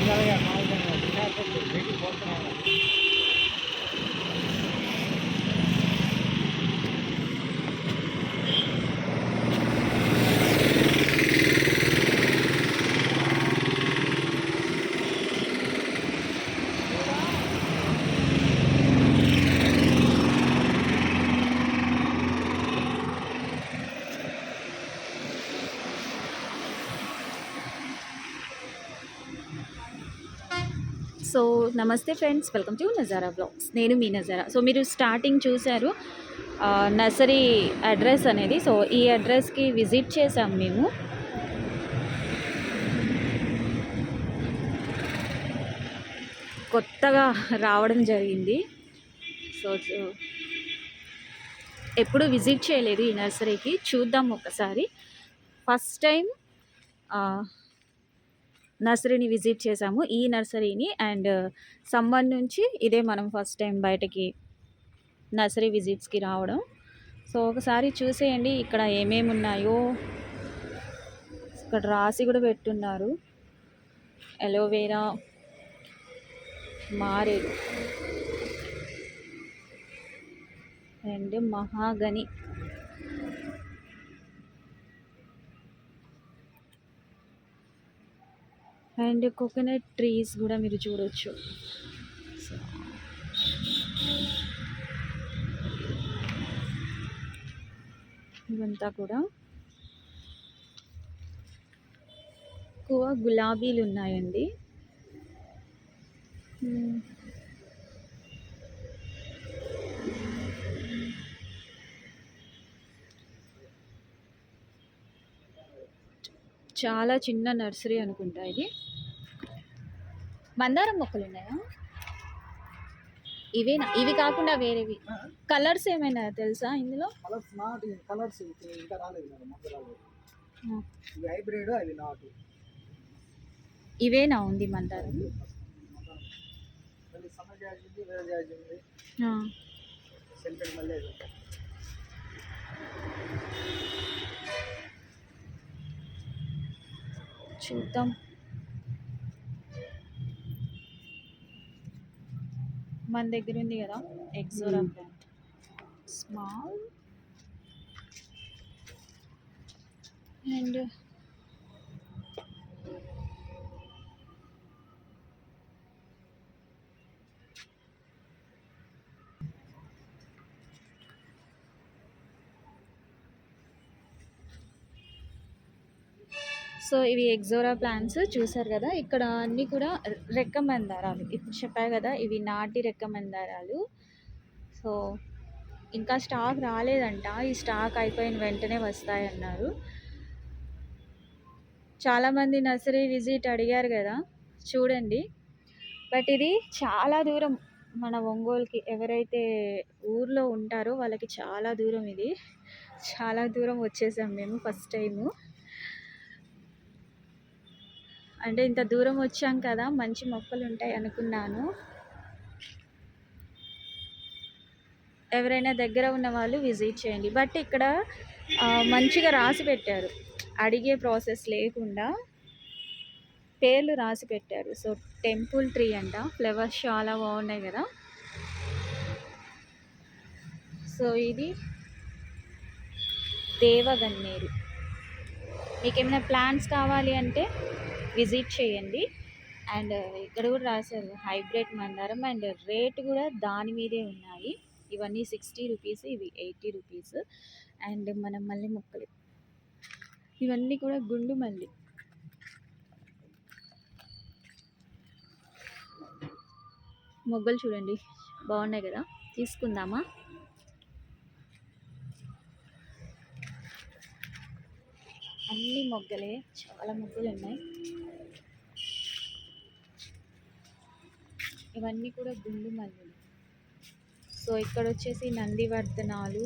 महिला సో నమస్తే friends welcome to Nazara blogs నేను మీ నజారా. సో మీరు స్టార్టింగ్ చూశారు నర్సరీ అడ్రస్ అనేది. సో ఈ అడ్రస్కి విజిట్ చేసాం మేము. కొత్తగా రావడం జరిగింది. సో సో ఎప్పుడు విజిట్ చేయలేదు ఈ నర్సరీకి. చూద్దాం ఒకసారి. ఫస్ట్ టైం నర్సరీని విజిట్ చేసాము ఈ నర్సరీని అండ్ సమ్మర్ నుంచి ఇదే మనం ఫస్ట్ టైం బయటకి నర్సరీ విజిట్స్కి రావడం. సో ఒకసారి చూసేయండి ఇక్కడ ఏమేమి ఉన్నాయో. ఇక్కడ రాసి కూడా పెట్టున్నారు. ఎలోవేరా మారేడు and mahogany. And coconut trees కూడా మీరు చూడొచ్చు. సో ఇవంతా కూడా. ఎక్కువ గులాబీలు ఉన్నాయండి. చాలా చిన్న నర్సరీ అనుకుంటా ఇది. మందారం మొక్కలు ఉన్నాయా ఇవేనా? ఇవి కాకుండా వేరేవి. కలర్స్ ఏమైనా తెలుసా ఇందులో? కలర్స్ నాటు కలర్స్ ఇంకా రాలేదు హైబ్రిడ్ అవి నాటు. ఇవేనా ఉంది మందారం సెంటర్ మళ్ళీ ఇది ఉంది. చూద్దాం మన దగ్గర ఉంది కదా ixora. Plant small and so ఇవి ఎగ్జోరా ప్లాంట్స్ చూసారు కదా ఇక్కడ అన్నీ కూడా రెక్క మందారాలు ఇప్పుడు చెప్పారు కదా ఇవి నాటి రెక్క మందారాలు సో ఇంకా స్టాక్ రాలేదంట ఈ స్టాక్ అయిపోయిన వెంటనే వస్తాయన్నారు. చాలామంది నర్సరీ విజిట్ అడిగారు కదా చూడండి. బట్ ఇది చాలా దూరం మన ఒంగోలుకి ఎవరైతే ఊర్లో ఉంటారో వాళ్ళకి చాలా దూరం ఇది. చాలా దూరం వచ్చేసాం మేము ఫస్ట్ టైము. అంటే ఇంత దూరం వచ్చాం కదా మంచి మొక్కలు ఉంటాయి అనుకున్నాను. ఎవరైనా దగ్గర ఉన్న వాళ్ళు విజిట్ చేయండి. బట్ ఇక్కడ మంచిగా రాసి పెట్టారు. అడిగే ప్రాసెస్ లేకుండా పేర్లు రాసి పెట్టారు. సో టెంపుల్ ట్రీ అంట. ఫ్లవర్స్ చాలా బాగున్నాయి కదా. సో ఇది దేవగన్నేరు. మీకు ఏమైనా ప్లాన్స్ కావాలి అంటే విజిట్ చేయండి. అండ్ ఇక్కడ కూడా రాశారు హైబ్రిడ్ మందారం అండ్ రేట్ కూడా దాని మీదే ఉన్నాయి. ఇవన్నీ సిక్స్టీ రూపీస్ ఇవి ఎయిటీ రూపీస్. అండ్ మనం మళ్ళీ మొక్కలు. ఇవన్నీ కూడా గుండు మల్లి. మొగ్గలు చూడండి. బాగున్నాయి కదా? తీసుకుందామా? అన్ని మొగ్గలే. చాలా మొగ్గలు ఉన్నాయి. ఇవన్నీ కూడా గుండు మల్లెలు. సో ఇక్కడ వచ్చేసి నందివర్ధనాలు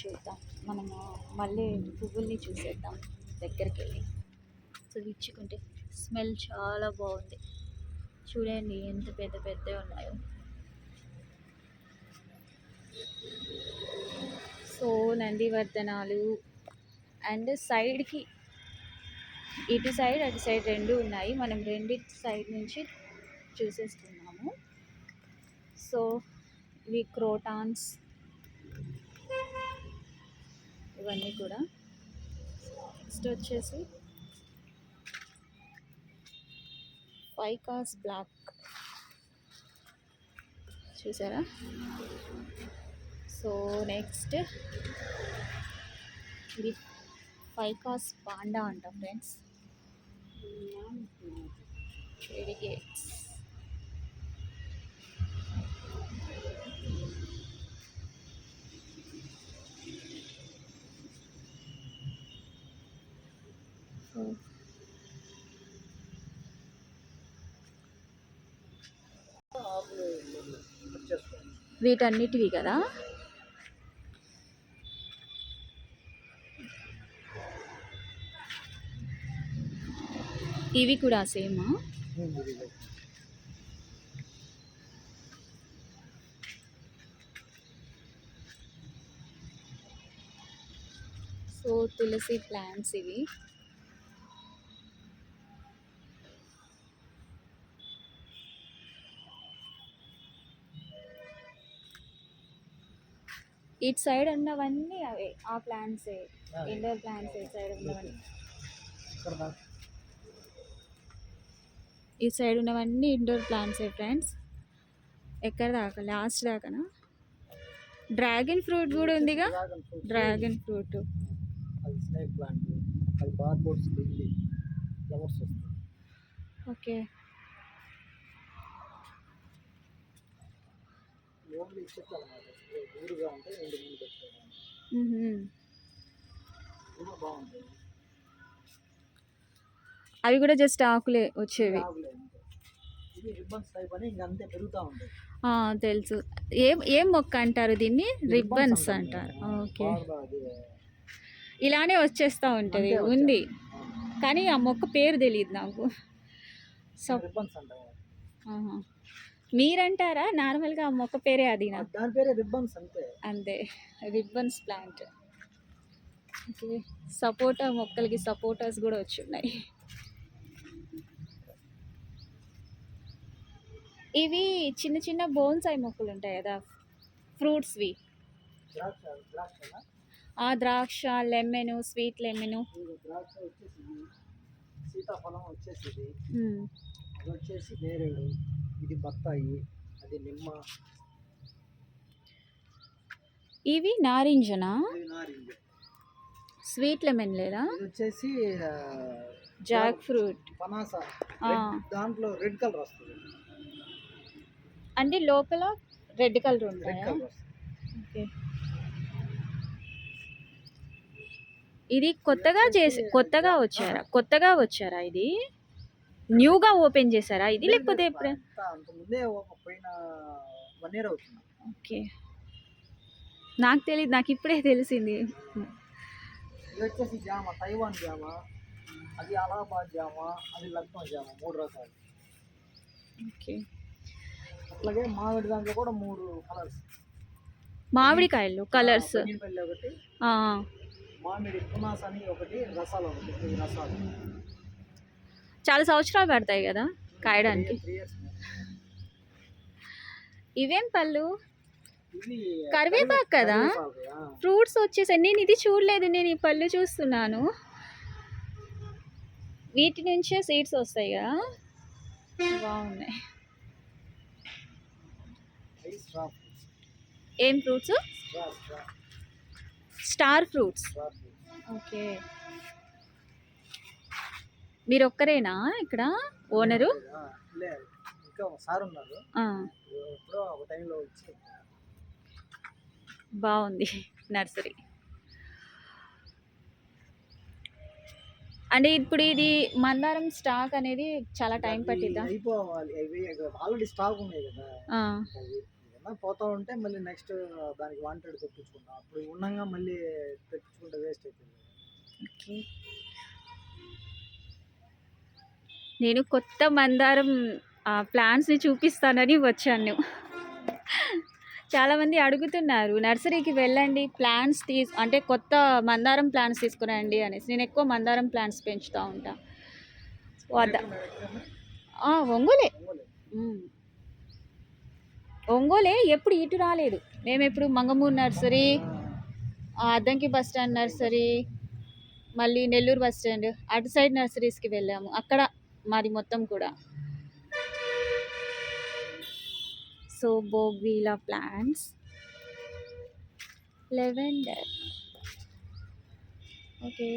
చూద్దాం. మనము మళ్ళీ పువ్వుల్ని చూసేద్దాం దగ్గరికి వెళ్ళి సో ఇచ్చుకుంటే స్మెల్ చాలా బాగుంది. చూడండి ఎంత పెద్ద పెద్దవి ఉన్నాయో. సో నందివర్ధనాలు అండ్ సైడ్కి ఇటు సైడ్ అటు సైడ్ రెండు ఉన్నాయి. మనం రెండు సైడ్ నుంచి చూసేస్తున్నాము. సో ఇవి క్రోటాన్స్. ఇవన్నీ కూడా. నెక్స్ట్ వచ్చేసి ఫైకాస్ బ్లాక్. చూసారా? సో నెక్స్ట్ ఇది ఫైకాస్ పాండా అంట ఫ్రెండ్స్ గేట్స్ వీటన్నిటివి కదా? ఇవి కూడా సేమా? సో తులసి ప్లాంట్స్ ఇవి. ఇటు సైడ్ ఉన్నవన్నీ అవే. ఆ ప్లాంట్సే ఇండోర్ ప్లాంట్స్ ఇటు సైడ్ ఉన్నవన్నీ. ఈ సైడ్ ఉన్నవన్నీ ఇండోర్ ప్లాంట్సే ఫ్రెండ్స్ ఎక్కడ దాకా? లాస్ట్ దాకానా? డ్రాగన్ ఫ్రూట్ కూడా ఉందిగా? డ్రాగన్ ఫ్రూట్ డ్రాగన్ ఫ్రూట్ అది స్నేక్ ప్లాంట్ అది బార్ బోర్డ్స్ వెళ్ళి ఫ్లవర్స్ వస్తాయి. ఓకే. అనమాట ఉంటే కూడా బాగుంటుంది. అవి కూడా జస్ట్ ఆకులే వచ్చేవి. తెలుసు. ఏం ఏం మొక్క అంటారు దీన్ని? రిబ్బన్స్ అంటారు ఓకే. ఇలానే వచ్చేస్తూ ఉంటుంది ఉంది. కానీ ఆ మొక్క పేరు తెలియదు నాకు. సో. మీరంటారా? నార్మల్గా ఆ మొక్క పేరే అది దాని పేరే రిబ్బన్స్ అంతే. అంతే. Ribbons plant. ఓకే. సపోటా మొక్కలకి సపోటాస్ కూడా వచ్చి ఉన్నాయి ఇవి చిన్న చిన్న బోన్సాయి మొక్కలు ఉంటాయి కదా? ఫ్రూట్స్వి ఆ ద్రాక్ష లెమన్ స్వీట్ లెమన్. సీతాఫలం వచ్చేసి నేరేడు ఇది బత్తాయి అది నిమ్మ. ఇవి నారింజనా? నారింజ. స్వీట్ లెమన్ లేదా? ఇది వచ్చేసి ఆ, జాక్ ఫ్రూట్. పనాస ఆ. రెడ్- దాంట్లో రెడ్ కలర్ వస్తుంది. అంటే లోపల రెడ్ కలర్ రెడ్ ఉంటాయా? కలర్ వస్తుంది. ఓకే. ఇది కొత్తగా చేసి కొత్తగా వచ్చారా? కొత్తగా వచ్చారా ఇది? న్యూగా ఓపెన్ చేశారా ఇది? లేకపోతే ఎప్పుడే? ముందే ఒక పోయిన వన్ ఇయర్ అవుతుంది. ఓకే. నాకు తెలియదు నాకు ఇప్పుడే తెలిసింది. ఇది వచ్చేసి జామ తైవాన్ జామ అది అలహాబాద్ జామ అది లక్నో జామ మూడు రకాలు. ఓకే. అట్లాగే మామిడి దాంట్లో కూడా మూడు కలర్స్ మామిడికాయలు కలర్స్ ఒకటి మామిడి పునాస్ అని ఒకటి రసాలు ఒకటి రసాలు. చాలా సంవత్సరాలు పడతాయి కదా కాయడానికి. ఇవేం పళ్ళు? కరివేపాకు కదా? ఫ్రూట్స్ వచ్చేసాయి. నేను ఇది చూడలేదు నేను ఈ పళ్ళు చూస్తున్నాను. వీటి నుంచే సీడ్స్ వస్తాయి కదా? బాగున్నాయి. ఏం ఫ్రూట్స్. Straw fruits. ఓకే. మీరు ఒక్కరేనా ఇక్కడ? ఓనరు? బాగుంది నర్సరీ. అంటే ఇప్పుడు ఇది మందారం స్టాక్ అనేది చాలా టైం పట్టిద్దా? అయిపోవాలి. ఆల్రెడీ స్టాక్ ఉన్నాయి కదా. పోతా ఉంటే మళ్ళీ నెక్స్ట్ దానికి వాంటెడ్ తెప్పించుకుంటాం. అప్పుడు ఉండగా మళ్ళీ తెప్పించుకుంటే వేస్ట్ అవుతుంది ఓకే. నేను కొత్త మందారం ప్లాంట్స్ని చూపిస్తానని వచ్చాను. చాలామంది అడుగుతున్నారు నర్సరీకి వెళ్ళండి ప్లాంట్స్ తీసు అంటే కొత్త మందారం ప్లాంట్స్ తీసుకురండి అనేసి. నేను ఎక్కువ మందారం ప్లాంట్స్ పెంచుతూ ఉంటా. వద్ద. ఒంగోలే. ఒంగోలే ఎప్పుడు ఇటు రాలేదు. మేము ఎప్పుడు Mangamuru nursery Addanki bus stand nursery మళ్ళీ నెల్లూరు బస్ స్టాండ్ అటు సైడ్ నర్సరీస్కి వెళ్ళాము. అక్కడ మాది మొత్తం కూడా. So bougainvillea plants lavender okay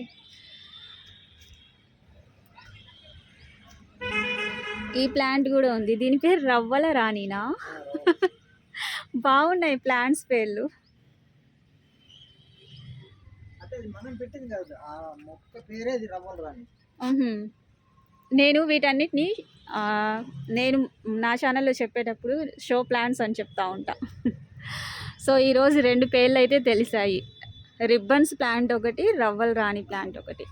ఈ ప్లాంట్ కూడా ఉంది. దీని పేరు రవ్వల రాణినా? బాగున్నాయి ప్లాంట్స్ పేర్లు. అంటే ఇది మనం పెట్టింది కాదు. ఆ మొక్క పేరే రవ్వల మ్హూ. నేను వీటన్నిటిని నేను నా ఛానల్లో చెప్పేటప్పుడు షో ప్లాన్స్ అని చెప్తా ఉంటా. సో ఈరోజు రెండు పేర్లు అయితే తెలిసాయి. రిబ్బన్స్ ప్లాంట్ ఒకటి రవ్వల్ రాణి ప్లాంట్ ఒకటి.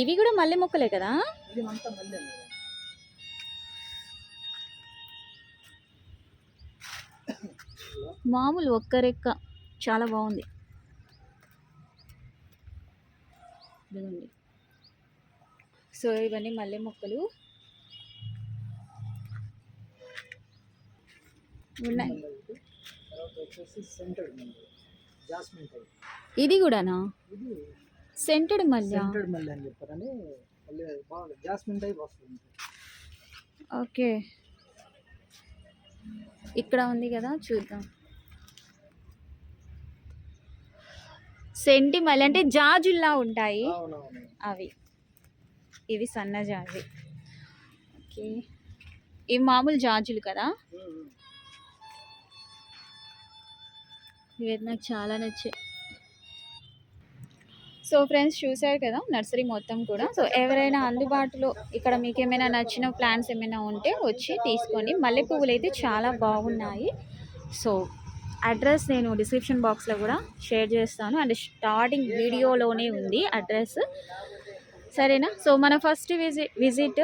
ఇవి కూడా మల్లె మొక్కలే కదా. మామూలు ఒక్క రెక్క. చాలా బాగుంది. సో ఇవన్నీ మల్లె మొక్కలు. ఉన్నాయి. ఇది కూడానా? సెంటెడ్ మల్లె. సెంటెడ్ మల్లె అని చెప్పారని మళ్ళీ బాగా జాస్మిన్ టైప్ వస్తుంది. ఓకే. ఇక్కడ ఉంది కదా చూద్దాం. సెంటి మల్లె అంటే జాజుల్లా ఉంటాయి అవి. ఇవి సన్న జాజి ఓకే. ఇవి మామూలు జాజులు కదా? ఇవి నాకు చాలా నచ్చాయి. సో ఫ్రెండ్స్ చూసారు కదా నర్సరీ మొత్తం కూడా. సో ఎవరైనా అందుబాటులో ఇక్కడ మీకు ఏమైనా నచ్చిన ప్లాన్స్ ఏమైనా ఉంటే వచ్చి తీసుకోండి. మల్లె పువ్వులు అయితే చాలా బాగున్నాయి. సో అడ్రస్ నేను డిస్క్రిప్షన్ బాక్స్లో కూడా షేర్ చేస్తాను. అండ్ స్టార్టింగ్ వీడియోలోనే ఉంది అడ్రస్. సరేనా? సో మన ఫస్ట్ విజిట్ విజిట్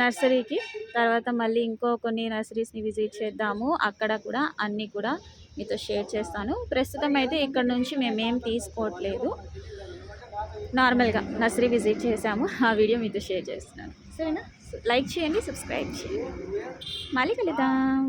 నర్సరీకి తర్వాత మళ్ళీ ఇంకో కొన్ని నర్సరీస్ని విజిట్ చేద్దాము. అక్కడ కూడా అన్నీ కూడా మీతో షేర్ చేస్తాను. ప్రస్తుతం అయితే ఇక్కడ నుంచి మేమేం తీసుకోవట్లేదు. నార్మల్గా నర్సరీ విజిట్ చేసాము ఆ వీడియో మీతో షేర్ చేస్తున్నాను. సరేనా? లైక్ చేయండి సబ్స్క్రైబ్ చేయండి. మళ్ళీ కలుద్దాం.